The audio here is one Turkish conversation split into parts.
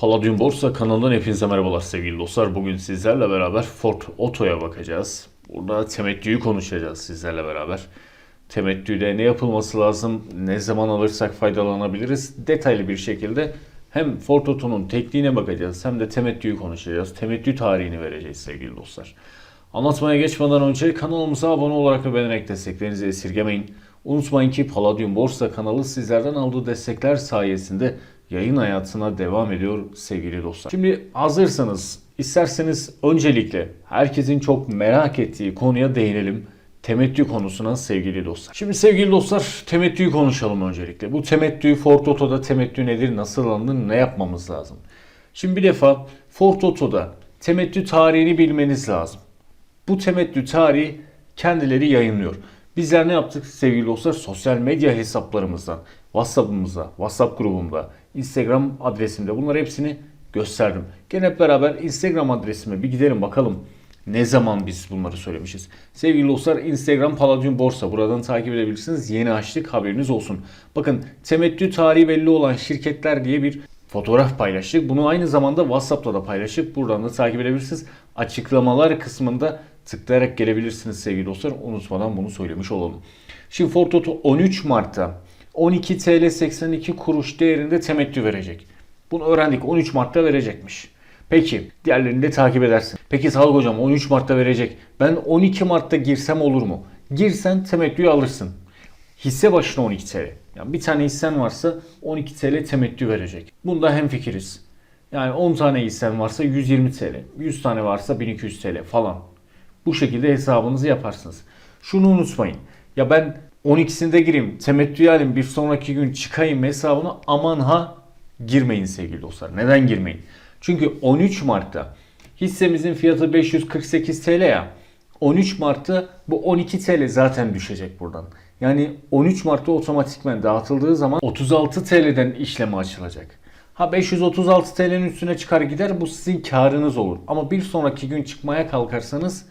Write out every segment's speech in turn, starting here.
Palladium Borsa kanalından hepinize merhabalar sevgili dostlar. Bugün sizlerle beraber Ford Oto'ya bakacağız. Burada temettüyü konuşacağız sizlerle beraber. Temettüde ne yapılması lazım, ne zaman alırsak faydalanabiliriz detaylı bir şekilde hem Ford Oto'nun tekniğine bakacağız hem de temettüyü konuşacağız. Temettü tarihini vereceğiz sevgili dostlar. Anlatmaya geçmeden önce kanalımıza abone olarak ve beğenerek desteklerinizi esirgemeyin. Unutmayın ki Palladium Borsa kanalı sizlerden aldığı destekler sayesinde yayın hayatına devam ediyor sevgili dostlar. Şimdi hazırsanız isterseniz öncelikle herkesin çok merak ettiği konuya değinelim. Temettü konusuna sevgili dostlar. Şimdi sevgili dostlar temettüyü konuşalım öncelikle. Bu temettü Ford Oto'da temettü nedir, nasıl alınır, ne yapmamız lazım? Şimdi bir defa Ford Oto'da temettü tarihini bilmeniz lazım. Bu temettü tarihi kendileri yayınlıyor. Bizler ne yaptık sevgili dostlar? Sosyal medya hesaplarımızdan, WhatsApp'ımızda, WhatsApp grubumda, Instagram adresimde bunları hepsini gösterdim. Gene hep beraber Instagram adresime bir gidelim bakalım. Ne zaman biz bunları söylemişiz? Sevgili dostlar Instagram Palladium Borsa. Buradan takip edebilirsiniz. Yeni açtık haberiniz olsun. Bakın temettü tarihi belli olan şirketler diye bir fotoğraf paylaştık. Bunu aynı zamanda WhatsApp'ta da paylaştık. Buradan da takip edebilirsiniz. Açıklamalar kısmında tıklayarak gelebilirsiniz sevgili dostlar. Unutmadan bunu söylemiş olalım. Şimdi Ford Auto 13 Mart'ta 12 TL 82 kuruş değerinde temettü verecek. Bunu öğrendik. 13 Mart'ta verecekmiş. Peki diğerlerini de takip edersin. Peki Sağlık Hocam 13 Mart'ta verecek. Ben 12 Mart'ta girsem olur mu? Girsen temettüyü alırsın. Hisse başına 12 TL. Yani bir tane hissen varsa 12 TL temettü verecek. Bunda hemfikiriz. Yani 10 tane hissen varsa 120 TL. 100 tane varsa 1200 TL falan. Bu şekilde hesabınızı yaparsınız. Şunu unutmayın. Ya ben 12'sinde gireyim, temettü alayım, bir sonraki gün çıkayım hesabına aman ha girmeyin sevgili dostlar. Neden girmeyin? Çünkü 13 Mart'ta hissemizin fiyatı 548 TL ya. 13 Mart'ta bu 12 TL zaten düşecek buradan. Yani 13 Mart'ta otomatikmen dağıtıldığı zaman 36 TL'den işlemi açılacak. Ha 536 TL'nin üstüne çıkar gider bu sizin karınız olur. Ama bir sonraki gün çıkmaya kalkarsanız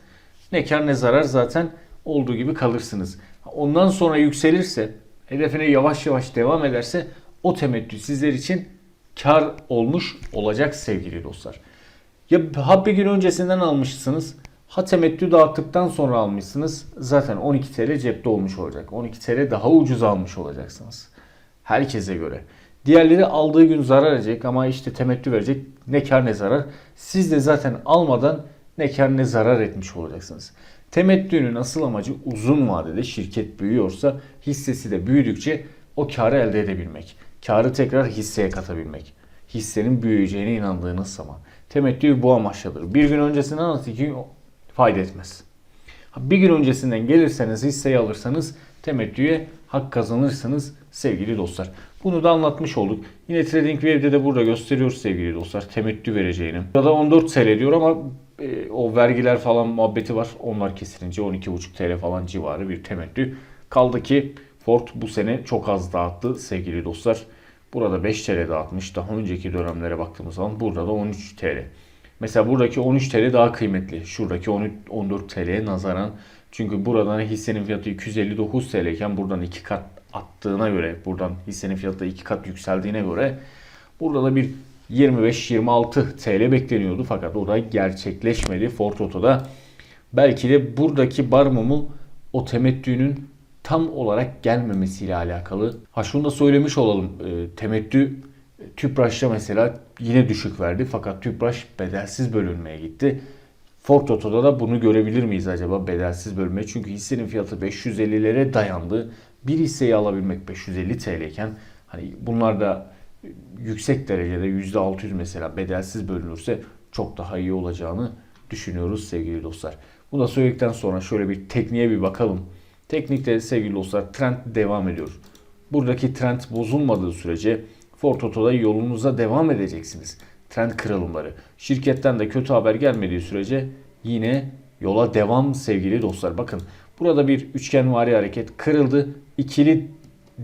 ne kar ne zarar zaten olduğu gibi kalırsınız. Ondan sonra yükselirse, hedefine yavaş yavaş devam ederse o temettü sizler için kar olmuş olacak sevgili dostlar. Ya ha bir gün öncesinden almışsınız, ha temettü dağıttıktan sonra almışsınız. Zaten 12 TL cepte olmuş olacak. 12 TL daha ucuz almış olacaksınız. Herkese göre. Diğerleri aldığı gün zarar edecek ama işte temettü verecek ne kar ne zarar. Siz de zaten almadan ne kar ne zarar etmiş olacaksınız. Temettünün asıl amacı uzun vadede şirket büyüyorsa hissesi de büyüdükçe o karı elde edebilmek. Karı tekrar hisseye katabilmek. Hissenin büyüyeceğine inandığınız zaman. Temettü bu amaçladır. Bir gün öncesinden alırsa iki fayda etmez. Bir gün öncesinden gelirseniz hisseyi alırsanız temettüye hak kazanırsınız sevgili dostlar. Bunu da anlatmış olduk. Yine TradingView'de de burada gösteriyor sevgili dostlar temettü vereceğini. Burada 14 TL diyor ama e, o vergiler falan muhabbeti var. Onlar kesilince 12,5 TL falan civarı bir temettü. Kaldı ki Ford bu sene çok az dağıttı sevgili dostlar. Burada 5 TL dağıtmış. Daha önceki dönemlere baktığımız zaman burada da 13 TL. Mesela buradaki 13 TL daha kıymetli. Şuradaki 13, 14 TL'ye nazaran. Çünkü buradan hissenin fiyatı 259 TL iken buradan 2 kat attığına göre, buradan hissenin fiyatı 2 kat yükseldiğine göre burada da bir 25-26 TL bekleniyordu fakat o da gerçekleşmedi Ford Oto'da. Belki de buradaki bar mumu o temettünün tam olarak gelmemesiyle alakalı. Ha şunu da söylemiş olalım. E, temettü Tüpraş'ta mesela yine düşük verdi fakat Tüpraş bedelsiz bölünmeye gitti. Ford Oto'da da bunu görebilir miyiz acaba bedelsiz bölme? Çünkü hissenin fiyatı 550'lere dayandı. Bir hisseyi alabilmek 550 TL iken hani bunlar da yüksek derecede %600 mesela bedelsiz bölünürse çok daha iyi olacağını düşünüyoruz sevgili dostlar. Bunu da söyledikten sonra şöyle bir tekniğe bir bakalım. Teknikte sevgili dostlar trend devam ediyor. Buradaki trend bozulmadığı sürece Ford Oto'da yolunuza devam edeceksiniz. Trend kırılımları. Şirketten de kötü haber gelmediği sürece yine yola devam sevgili dostlar. Bakın burada bir üçgenvari hareket kırıldı. İkili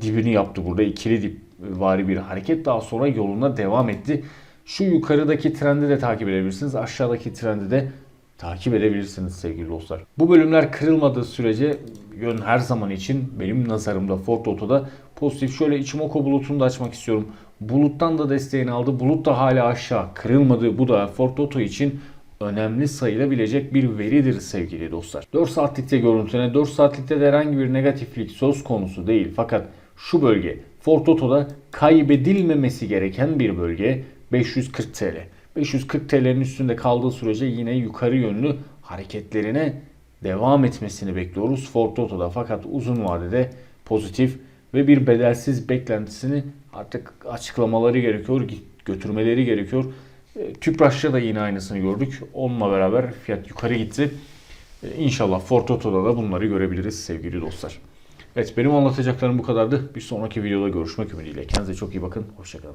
dibini yaptı burada. İkili dip vari bir hareket daha sonra yoluna devam etti. Şu yukarıdaki trendi de takip edebilirsiniz. Aşağıdaki trendi de takip edebilirsiniz sevgili dostlar. Bu bölümler kırılmadığı sürece yön her zaman için benim nazarımda Ford Oto'da pozitif. Şöyle Ichimoku bulutunu da açmak istiyorum. Bulut'tan da desteğini aldı. Bulut da hala aşağı kırılmadı. Bu da Ford Toto için önemli sayılabilecek bir veridir sevgili dostlar. 4 saatlikte görüntüne 4 saatlikte de herhangi bir negatiflik söz konusu değil. Fakat şu bölge Ford Toto'da kaybedilmemesi gereken bir bölge 540 TL. 540 TL'nin üstünde kaldığı sürece yine yukarı yönlü hareketlerine devam etmesini bekliyoruz Ford Toto'da. Fakat uzun vadede pozitif ve bir bedelsiz beklentisini artık açıklamaları gerekiyor, götürmeleri gerekiyor. E, Tüpraş'ta da yine aynısını gördük. Onunla beraber fiyat yukarı gitti. E, İnşallah Ford Toto'da da bunları görebiliriz sevgili dostlar. Evet benim anlatacaklarım bu kadardı. Bir sonraki videoda görüşmek ümidiyle. Kendinize çok iyi bakın. Hoşçakalın.